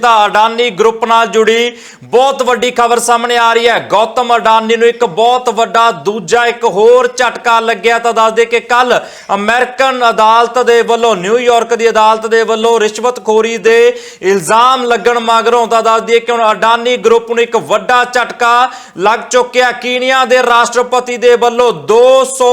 ਤਾਂ ਅਡਾਨੀ ਗਰੁੱਪ ਨਾਲ ਜੁੜੀ ਬਹੁਤ ਵੱਡੀ ਖਬਰ ਸਾਹਮਣੇ ਆ ਰਹੀ ਹੈ। ਗੌਤਮ ਅਡਾਨੀ ਨੂੰ ਇੱਕ ਬਹੁਤ ਵੱਡਾ ਦੂਜਾ ਇੱਕ ਹੋਰ ਝਟਕਾ ਲੱਗਿਆ ਤਾਂ ਦੱਸ ਦੇ ਕਿ ਕੱਲ ਅਮਰੀਕਨ ਅਦਾਲਤ ਦੇ ਵੱਲੋਂ ਨਿਊਯਾਰਕ ਦੀ ਅਦਾਲਤ ਦੇ ਵੱਲੋਂ ਰਿਸ਼ਵਤਖੋਰੀ ਦੇ ਇਲਜ਼ਾਮ ਲੱਗਣ ਮਗਰੋਂ ਤਾਂ ਦੱਸ ਦਈਏ ਕਿ ਹੁਣ ਅਡਾਨੀ ਗਰੁੱਪ ਨੂੰ ਇੱਕ ਵੱਡਾ ਝਟਕਾ ਲੱਗ ਚੁੱਕਿਆ। ਕੀਨੀਆ ਦੇ ਰਾਸ਼ਟਰਪਤੀ ਦੇ ਵੱਲੋਂ 200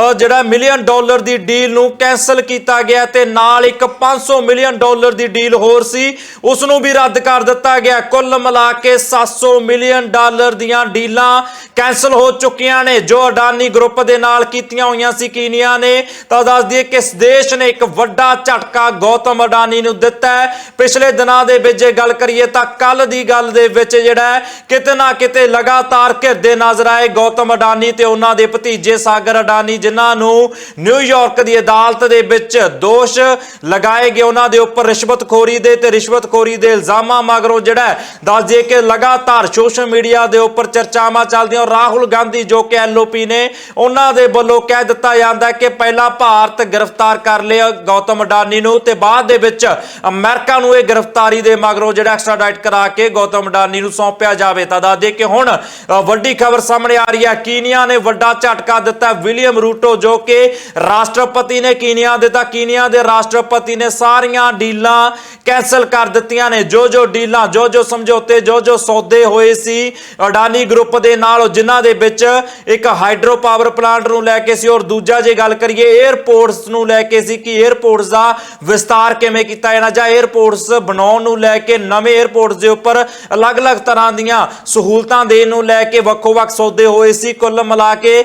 ਅ, ਜਿਹੜਾ ਮਿਲੀਅਨ ਡਾਲਰ ਦੀ ਡੀਲ ਨੂੰ ਕੈਨਸਲ ਕੀਤਾ ਗਿਆ ਤੇ ਨਾਲ ਇੱਕ 500 ਮਿਲੀਅਨ ਡਾਲਰ ਦੀ ਡੀਲ ਹੋਰ ਸੀ। ਉਸ ਨੂੰ ਵੀ ਰੱਦ ਕਰ ਦਿੱਤਾ ਗਿਆ। ਕੁੱਲ ਮਿਲਾ ਕੇ 700 ਮਿਲੀਅਨ ਡਾਲਰ ਦੀਆਂ ਡੀਲਾਂ ਕੈਨਸਲ ਹੋ ਚੁੱਕੀਆਂ ਨੇ। ਜੋ ਅਡਾਨੀ ਗਰੁੱਪ ਦੇ ਨਾਲ ਕੀਤੀਆਂ ਹੋਈਆਂ ਸੀ, ਕੀਨੀਆ ਨੇ। ਤਾਂ ਦੱਸ ਦਈਏ ਕਿ ਇਸ ਦੇਸ਼ ਨੇ ਇੱਕ ਵੱਡਾ ਝਟਕਾ ਗੌਤਮ ਅਡਾਨੀ ਨੂੰ ਦਿੱਤਾ ਹੈ। ਪਿਛਲੇ ਦਿਨਾਂ ਦੇ ਵਿੱਚ ਜੇ ਗੱਲ ਕਰੀਏ ਤਾਂ ਕੱਲ ਦੀ ਗੱਲ ਦੇ ਵਿੱਚ ਜਿਹੜਾ ਕਿਤੇ ਨਾ ਕਿਤੇ ਲਗਾਤਾਰ ਘਿਰਦੇ ਨਜ਼ਰ ਆਏ ਗੌਤਮ ਅਡਾਨੀ ਤੇ ਉਹਨਾਂ ਦੇ ਭਤੀਜੇ ਸਾਗਰ ਅਡਾਨੀ, ਜਿਨ੍ਹਾਂ ਨੂੰ ਨਿਊਯਾਰਕ ਦੀ ਅਦਾਲਤ ਦੇ ਵਿੱਚ ਦੋਸ਼ ਲਗਾਏ ਗਏ। ਉਹਨਾਂ ਦੇ ਉੱਪਰ ਰਿਸ਼ਵਤਖੋਰੀ ਦੇ ਤੇ ਰਿਸ਼ਵਤਖੋਰੀ ਦੇ ਇਲਜ਼ਾਮਾਂ ਮਗਰੋਂ ਜਿਹੜਾ ਦੱਸ ਦਈਏ ਕਿ ਲਗਾਤਾਰ ਸੋਸ਼ਲ ਮੀਡੀਆ ਦੇ ਉੱਪਰ ਚਰਚਾਵਾਂ ਚੱਲਦੀਆਂ। ਰਾਹੁਲ ਗਾਂਧੀ ਜੋ ਕਿ ਐਲਓਪੀ ਨੇ, ਉਹਨਾਂ ਦੇ ਵੱਲੋਂ ਕਹਿ ਦਿੱਤਾ ਜਾਂਦਾ ਹੈ ਕਿ ਪਹਿਲਾਂ ਭਾਰਤ ਗ੍ਰਿਫਤਾਰ ਕਰ ਲਿਆ ਗੌਤਮ ਅਡਾਨੀ ਨੂੰ ਤੇ ਬਾਅਦ ਦੇ ਵਿੱਚ ਅਮਰੀਕਾ ਨੂੰ ਇਹ ਗ੍ਰਿਫਤਾਰੀ ਦੇ ਮਗਰੋਂ ਜਿਹੜਾ ਐਕਸਟ੍ਰਾਡਾਈਟ ਕਰਾ ਕੇ ਗੌਤਮ ਅਡਾਨੀ ਨੂੰ ਸੌਂਪਿਆ ਜਾਵੇ। ਤਾਂ ਦੱਸ ਦੇ ਕਿ ਹੁਣ ਵੱਡੀ ਖਬਰ ਸਾਹਮਣੇ ਆ ਰਹੀ ਹੈ। ਕੀਨੀਆ ਨੇ ਵੱਡਾ ਝਟਕਾ ਦਿੱਤਾ ਵਿਲੀਅਮ ਰੂਟੋ, ਜੋ ਕਿ ਰਾਸ਼ਟਰਪਤੀ ਨੇ ਕੀਨੀਆ ਦਿੱਤਾ। ਕੀਨੀਆ ਦੇ ਰਾਸ਼ਟਰਪਤੀ ਨੇ ਸਾਰੀਆਂ ਡੀਲਾਂ ਕੈਨਸਲ ਕਰ ਦਿੱਤੀਆਂ ਹੋਈਆਂ ਨੇ ਜੋ ਜੋ ਡੀਲਾਂ, ਜੋ ਜੋ ਸਮਝੌਤੇ, ਜੋ ਜੋ ਸੌਦੇ ਹੋਏ ਸੀ ਅਡਾਨੀ ਗਰੁੱਪ ਦੇ ਨਾਲ, ਜਿਨ੍ਹਾਂ ਦੇ ਵਿੱਚ ਇੱਕ ਹਾਈਡਰੋ ਪਾਵਰ ਪਲਾਂਟ ਨੂੰ ਲੈ ਕੇ ਸੀ ਔਰ ਦੂਜਾ ਜੇ ਗੱਲ ਕਰੀਏ 에ਅਰਪੋਰਟਸ ਨੂੰ ਲੈ ਕੇ ਸੀ ਕਿ 에ਅਰਪੋਰਟਸ ਦਾ ਵਿਸਤਾਰ ਕਿਵੇਂ ਕੀਤਾ ਜਾਣਾ, ਜਾਂ 에ਅਰਪੋਰਟਸ ਬਣਾਉਣ ਨੂੰ ਲੈ ਕੇ ਨਵੇਂ 에ਅਰਪੋਰਟਸ ਦੇ ਉੱਪਰ ਅਲੱਗ-ਅਲੱਗ ਤਰ੍ਹਾਂ ਦੀਆਂ ਸਹੂਲਤਾਂ ਦੇਣ ਨੂੰ ਲੈ ਕੇ ਵੱਖੋ-ਵੱਖ ਸੌਦੇ ਹੋਏ ਸੀ। ਕੁੱਲ ਮਿਲਾ ਕੇ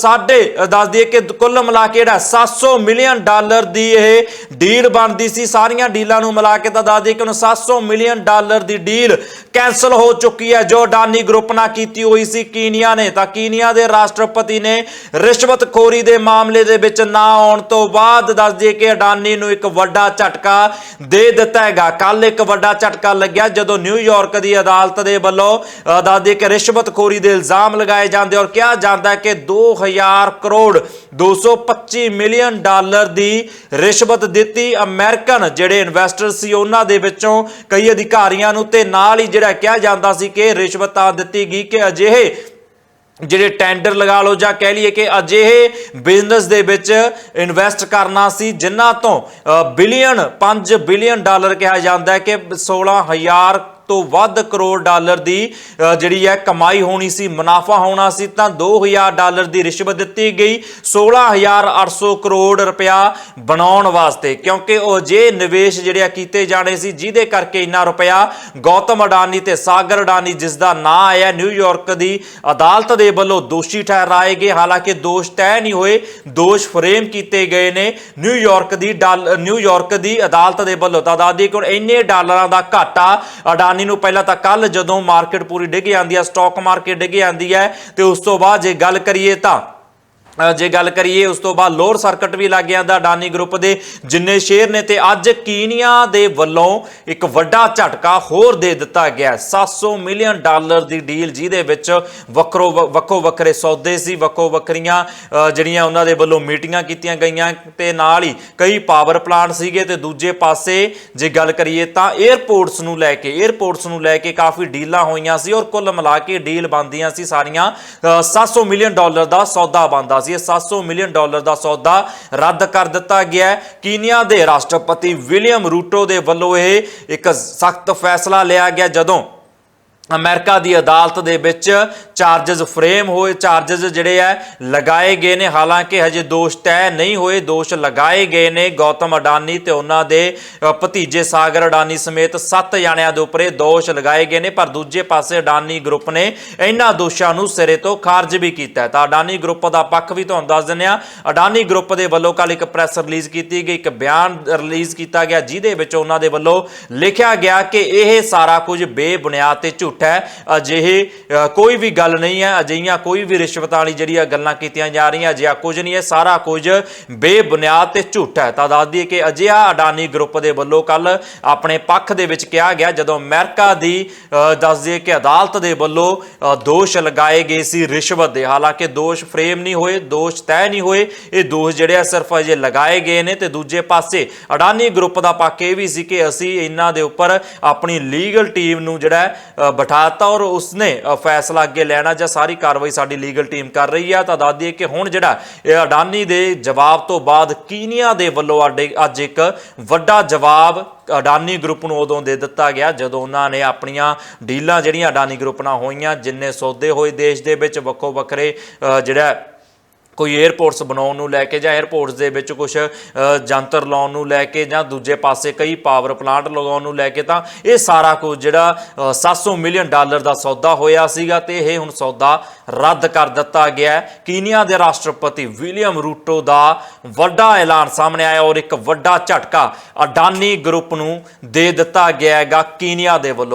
ਸਾਢੇ ਦੱਸ ਦਈਏ ਕਿ ਕੁੱਲ ਮਿਲਾ ਕੇ ਜਿਹੜਾ 700 ਮਿਲੀਅਨ ਡਾਲਰ ਦੀ ਇਹ ਡੀਲ ਬਣਦੀ ਸੀ। ਸਾਰੀਆਂ ਡੀਲਾਂ ਨੂੰ ਮਿਲਾ ਕੇ ਤਾਂ ਦੱਸ ਦਈਏ ਕਿ 9 700 ਮਿਲੀਅਨ ਡਾਲਰ ਦੀ ਡੀਲ ਕੈਨਸਲ ਹੋ ਚੁੱਕੀ ਹੈ। ਜੋ ਅਡਾਨੀ ਗਰੁੱਪ ਨਾਲ ਕੀਤੀ ਹੋਈ ਸੀ ਕੀਨੀਆ ਨੇ ਤਾਂ ਕੀਨੀਆ ਦੇ ਰਾਸ਼ਟਰਪਤੀ ਨੇ ਰਿਸ਼ਵਤਖੋਰੀ ਦੇ ਮਾਮਲੇ ਦੇ ਵਿੱਚ ਨਾ ਆਉਣ ਤੋਂ ਬਾਅਦ ਦੱਸ ਦਈਏ ਕਿ ਅਡਾਨੀ ਨੂੰ ਇੱਕ ਵੱਡਾ ਝਟਕਾ ਦੇ ਦਿੱਤਾ ਹੈਗਾ। ਕੱਲ ਇੱਕ ਵੱਡਾ ਝਟਕਾ ਲੱਗਿਆ ਜਦੋਂ ਨਿਊਯਾਰਕ ਦੀ ਅਦਾਲਤ ਦੇ ਵੱਲੋਂ ਅ, ਦੱਸ ਦਈਏ ਕਿ ਰਿਸ਼ਵਤਖੋਰੀ ਦੇ ਇਲਜ਼ਾਮ ਲਗਾਏ ਜਾਂਦੇ ਔਰ ਕਿਹਾ ਜਾਂਦਾ ਹੈ ਕਿ 2000 ਕਰੋੜ 225 ਮਿਲੀਅਨ ਡਾਲਰ ਦੀ ਰਿਸ਼ਵਤ ਦਿੱਤੀ ਅਮਰੀਕਨ ਜਿਹੜੇ ਇਨਵੈਸਟਰ ਸੀ ਉਹਨਾਂ ਦੇ ਵਿੱਚੋਂ ਕਈ ਅਧਿਕਾਰੀਆਂ ਨੂੰ ਤੇ ਨਾਲ ਹੀ ਜਿਹੜਾ ਕਿਹਾ ਜਾਂਦਾ ਸੀ ਕਿ ਰਿਸ਼ਵਤਾਂ ਦਿੱਤੀ ਗਈ ਕਿ ਅਜਿਹੇ ਜਿਹੜੇ ਟੈਂਡਰ ਲਗਾ ਲਓ ਜਾਂ ਕਹਿ ਲਈਏ ਕਿ ਅਜਿਹੇ ਬਿਜ਼ਨਸ ਦੇ ਵਿੱਚ ਇਨਵੈਸਟ ਕਰਨਾ ਸੀ, ਜਿਨ੍ਹਾਂ ਤੋਂ ਬਿਲੀਅਨ 5 ਬਿਲੀਅਨ ਡਾਲਰ ਕਿਹਾ ਜਾਂਦਾ ਹੈ ਕਿ 16000 ਤੋਂ ਵੱਧ ਕਰੋੜ ਡਾਲਰ ਦੀ ਜਿਹੜੀ ਹੈ ਕਮਾਈ ਹੋਣੀ ਸੀ, ਮੁਨਾਫਾ ਹੋਣਾ ਸੀ, ਤਾਂ 2000 ਡਾਲਰ ਦੀ ਰਿਸ਼ਵਤ ਦਿੱਤੀ ਗਈ 16800 ਕਰੋੜ ਰੁਪਇਆ ਬਣਾਉਣ ਵਾਸਤੇ। ਕਿਉਂਕਿ ਉਹ ਜੇ ਨਿਵੇਸ਼ ਜਿਹੜੇ ਆ ਕੀਤੇ ਜਾਣੇ ਸੀ, ਜਿਹਦੇ ਕਰਕੇ ਇੰਨਾ ਰੁਪਇਆ ਗੌਤਮ ਅਡਾਨੀ ਤੇ ਸਾਗਰ ਅਡਾਨੀ, ਜਿਸ ਦਾ ਨਾਂ ਆਇਆ ਨਿਊਯਾਰਕ ਦੀ ਅਦਾਲਤ ਦੇ ਵੱਲੋਂ ਦੋਸ਼ੀ ਠਹਿਰਾਏ ਗਏ। ਹਾਲਾਂਕਿ ਦੋਸ਼ ਤੈਅ ਨਹੀਂ ਹੋਏ, ਦੋਸ਼ ਫਰੇਮ ਕੀਤੇ ਗਏ ਨੇ। ਨਿਊਯਾਰਕ ਦੀ ਡਾਲ ਨਿਊਯਾਰਕ ਦੀ ਅਦਾਲਤ ਦੇ ਵੱਲੋਂ ਤਾਂ ਦਾਦੀ ਕਿ ਇੰਨੇ ਡਾਲਰਾਂ ਦਾ ਘਾਟਾ ਅਡਾਨੀ ਨੂੰ ਪਹਿਲਾਂ ਤਾਂ ਕੱਲ ਜਦੋਂ ਮਾਰਕੀਟ ਪੂਰੀ ਡਿੱਗ ਜਾਂਦੀ ਹੈ ਸਟਾਕ ਮਾਰਕੀਟ ਡਿੱਗ ਜਾਂਦੀ ਹੈ ਤੇ ਉਸ ਤੋਂ ਬਾਅਦ ਜੇ ਗੱਲ ਕਰੀਏ ਤਾਂ ਜੇ ਗੱਲ ਕਰੀਏ ਉਸ ਤੋਂ ਬਾਅਦ ਲੋਅਰ ਸਰਕਟ ਵੀ ਲੱਗ ਜਾਂਦਾ ਅਡਾਨੀ ਗਰੁੱਪ ਦੇ ਜਿੰਨੇ ਸ਼ੇਅਰ ਨੇ ਤੇ ਅੱਜ ਕੀਨੀਆ ਦੇ ਵੱਲੋਂ ਇੱਕ ਵੱਡਾ ਝਟਕਾ ਹੋਰ ਦੇ ਦਿੱਤਾ ਗਿਆ ਹੈ। 700 ਮਿਲੀਅਨ ਡਾਲਰ ਦੀ ਡੀਲ ਜਿਹਦੇ ਵਿੱਚ ਵੱਖਰੋ ਵੱਖੋ ਵੱਖਰੇ ਸੌਦੇ ਸੀ ਵੱਖੋ ਵੱਖਰੀਆਂ ਜਿਹੜੀਆਂ ਉਹਨਾਂ ਦੇ ਵੱਲੋਂ ਮੀਟਿੰਗਾਂ ਕੀਤੀਆਂ ਗਈਆਂ ਤੇ ਨਾਲ ਹੀ ਕਈ ਪਾਵਰ ਪਲਾਂਟ ਸੀਗੇ ਤੇ ਦੂਜੇ ਪਾਸੇ ਜੇ ਗੱਲ ਕਰੀਏ ਤਾਂ 에ਅਰਪੋਰਟਸ ਨੂੰ ਲੈ ਕੇ 에ਅਰਪੋਰਟਸ ਨੂੰ ਲੈ ਕੇ ਕਾਫੀ ਡੀਲਾਂ ਹੋਈਆਂ ਸੀ ਔਰ ਕੁੱਲ ਮਿਲਾ ਕੇ ਡੀਲ ਬਣਦੀਆਂ ਸੀ ਸਾਰੀਆਂ ਅ, 700 ਮਿਲੀਅਨ ਡਾਲਰ ਦਾ ਸੌਦਾ ਬਣਦਾ ਸੀ, ਇਹ 700 ਮਿਲੀਅਨ ਡਾਲਰ ਦਾ ਸੌਦਾ ਰੱਦ ਕਰ ਦਿੱਤਾ ਗਿਆ ਹੈ। ਕੀਨੀਆ ਦੇ ਰਾਸ਼ਟਰਪਤੀ ਵਿਲੀਅਮ ਰੂਟੋ ਦੇ ਵੱਲੋਂ ਇਹ ਇੱਕ ਸਖਤ ਫੈਸਲਾ ਲਿਆ ਗਿਆ, ਜਦੋਂ ਅਮਰੀਕਾ ਦੀ ਅਦਾਲਤ ਦੇ ਵਿੱਚ ਚਾਰजेस ਫਰੇਮ ਹੋਏ ਚਾਰजेस ਜਿਹੜੇ ਆ, ਲਗਾਏ ਗਏ ਨੇ। ਹਾਲਾਂਕਿ ਹਜੇ ਦੋਸ਼ ਤੈਅ ਨਹੀਂ ਹੋਏ, ਦੋਸ਼ ਲਗਾਏ ਗਏ ਨੇ। ਗੌਤਮ ਅਡਾਨੀ ਤੇ ਉਹਨਾਂ ਦੇ ਭਤੀਜੇ ਸਾਗਰ ਅਡਾਨੀ ਸਮੇਤ ਸੱਤ ਜਾਣਿਆਂ ਦੇ ਉੱਪਰ ਦੋਸ਼ ਲਗਾਏ ਗਏ ਨੇ। ਪਰ ਦੂਜੇ ਪਾਸੇ ਅਡਾਨੀ ਗਰੁੱਪ ਨੇ ਇਹਨਾਂ ਦੋਸ਼ਾਂ ਨੂੰ ਸਿਰੇ ਤੋਂ ਖਾਰਜ ਵੀ ਕੀਤਾ ਤਾਂ ਅਡਾਨੀ ਗਰੁੱਪ ਦਾ ਪੱਖ ਵੀ ਤੁਹਾਨੂੰ ਦੱਸ ਦਿੰਦੇ ਆ ਅਡਾਨੀ ਗਰੁੱਪ ਦੇ ਵੱਲੋਂ ਕੱਲ ਇੱਕ ਪ੍ਰੈਸ ਰਿਲੀਜ਼ ਕੀਤੀ ਗਈ, ਇੱਕ ਬਿਆਨ ਰਿਲੀਜ਼ ਕੀਤਾ ਗਿਆ, ਜਿਹਦੇ ਵਿੱਚ ਉਹਨਾਂ ਦੇ ਵੱਲੋਂ ਲਿਖਿਆ ਗਿਆ ਕਿ ਇਹ ਸਾਰਾ ਕੁਝ ਬੇਬੁਨਿਆਦ ਤੇ ਝੂਠ ਝੂਠ ਹੈ। ਅਜਿਹੇ ਕੋਈ ਵੀ ਗੱਲ ਨਹੀਂ ਹੈ। ਅਜਿਹੀਆਂ ਕੋਈ ਵੀ ਰਿਸ਼ਵਤਾਂ ਵਾਲੀ ਜਿਹੜੀਆਂ ਗੱਲਾਂ ਕੀਤੀਆਂ ਜਾ ਰਹੀਆਂ ਅਜਿਹਾ ਕੁਝ ਨਹੀਂ ਹੈ। ਸਾਰਾ ਕੁਝ ਬੇਬੁਨਿਆਦ ਤੇ ਝੂਠ ਹੈ। ਤਾਂ ਦੱਸ ਦਈਏ ਕਿ ਅਜਿਹਾ ਅਡਾਨੀ ਗਰੁੱਪ ਦੇ ਵੱਲੋਂ ਕੱਲ ਆਪਣੇ ਪੱਖ ਦੇ ਵਿੱਚ ਕਿਹਾ ਗਿਆ ਜਦੋਂ ਅਮਰੀਕਾ ਦੀ ਅ, ਦੱਸ ਦਈਏ ਕਿ ਅਦਾਲਤ ਦੇ ਵੱਲੋਂ ਦੋਸ਼ ਲਗਾਏ ਗਏ ਸੀ ਰਿਸ਼ਵਤ ਦੇ। ਹਾਲਾਂਕਿ ਦੋਸ਼ ਫਰੇਮ ਨਹੀਂ ਹੋਏ ਦੋਸ਼ ਤੈਅ ਨਹੀਂ ਹੋਏ। ਇਹ ਦੋਸ਼ ਜਿਹੜੇ ਆ ਸਿਰਫ ਅਜੇ ਲਗਾਏ ਗਏ ਨੇ। ਤੇ ਦੂਜੇ ਪਾਸੇ ਅਡਾਨੀ ਗਰੁੱਪ ਦਾ ਪੱਖ ਇਹ ਵੀ ਸੀ ਕਿ ਅਸੀਂ ਇਹਨਾਂ ਦੇ ਉੱਪਰ ਆਪਣੀ ਲੀਗਲ ਟੀਮ ਨੂੰ ਜਿਹੜਾ ਬਿਠਾਤਾ ਔਰ ਉਸਨੇ ਫੈਸਲਾ ਅੱਗੇ ਲੈਣਾ ਜਾਂ ਸਾਰੀ ਕਾਰਵਾਈ ਸਾਡੀ ਲੀਗਲ ਟੀਮ ਕਰ ਰਹੀ ਆ। ਤਾਂ ਦੱਸ ਦਈਏ ਕਿ ਹੁਣ ਜਿਹੜਾ, ਇਹ ਅਡਾਨੀ ਦੇ ਜਵਾਬ ਤੋਂ ਬਾਅਦ ਕੀਨੀਆ ਦੇ ਵੱਲੋਂ ਅੱਡੇ- ਅੱਜ ਇੱਕ ਵੱਡਾ ਜਵਾਬ ਅਡਾਨੀ ਗਰੁੱਪ ਨੂੰ ਉਦੋਂ ਦੇ ਦਿੱਤਾ ਗਿਆ, ਜਦੋਂ ਉਹਨਾਂ ਨੇ ਆਪਣੀਆਂ ਡੀਲਾਂ ਜਿਹੜੀਆਂ ਅਡਾਨੀ ਗਰੁੱਪ ਨਾਲ ਹੋਈਆਂ, ਜਿੰਨੇ ਸੌਦੇ ਹੋਏ ਦੇਸ਼ ਦੇ ਵਿੱਚ ਵੱਖੋ ਵੱਖਰੇ ਜਿਹੜਾ ਕੋਈ 에ਅਰਪੋਰਟਸ ਬਣਾਉਣ ਨੂੰ ਲੈ ਕੇ ਜਾਂ 에ਅਰਪੋਰਟਸ ਦੇ ਵਿੱਚ ਕੁਝ ਜੰਤਰ ਲਾਉਣ ਨੂੰ ਲੈ ਕੇ ਜਾਂ ਦੂਜੇ ਪਾਸੇ ਕਈ ਪਾਵਰ ਪਲਾਂਟ ਲਗਾਉਣ ਨੂੰ ਲੈ ਕੇ ਤਾਂ ਇਹ ਸਾਰਾ ਕੁਝ ਜਿਹੜਾ ਅ, 700 ਮਿਲੀਅਨ ਡਾਲਰ ਦਾ ਸੌਦਾ ਹੋਇਆ ਸੀਗਾ ਤੇ ਇਹ ਹੁਣ ਸੌਦਾ ਰੱਦ ਕਰ ਦਿੱਤਾ ਗਿਆ ਕੀਨੀਆ ਦੇ ਰਾਸ਼ਟਰਪਤੀ ਵਿਲੀਅਮ ਰੂਟੋ ਦਾ ਵੱਡਾ ਐਲਾਨ ਸਾਹਮਣੇ ਆਇਆ ਔਰ ਇੱਕ ਵੱਡਾ ਝਟਕਾ ਅਡਾਨੀ ਗਰੁੱਪ ਨੂੰ ਦੇ ਦਿੱਤਾ ਗਿਆ ਹੈਗਾ ਕੀਨੀਆ ਦੇ ਵੱਲੋਂ।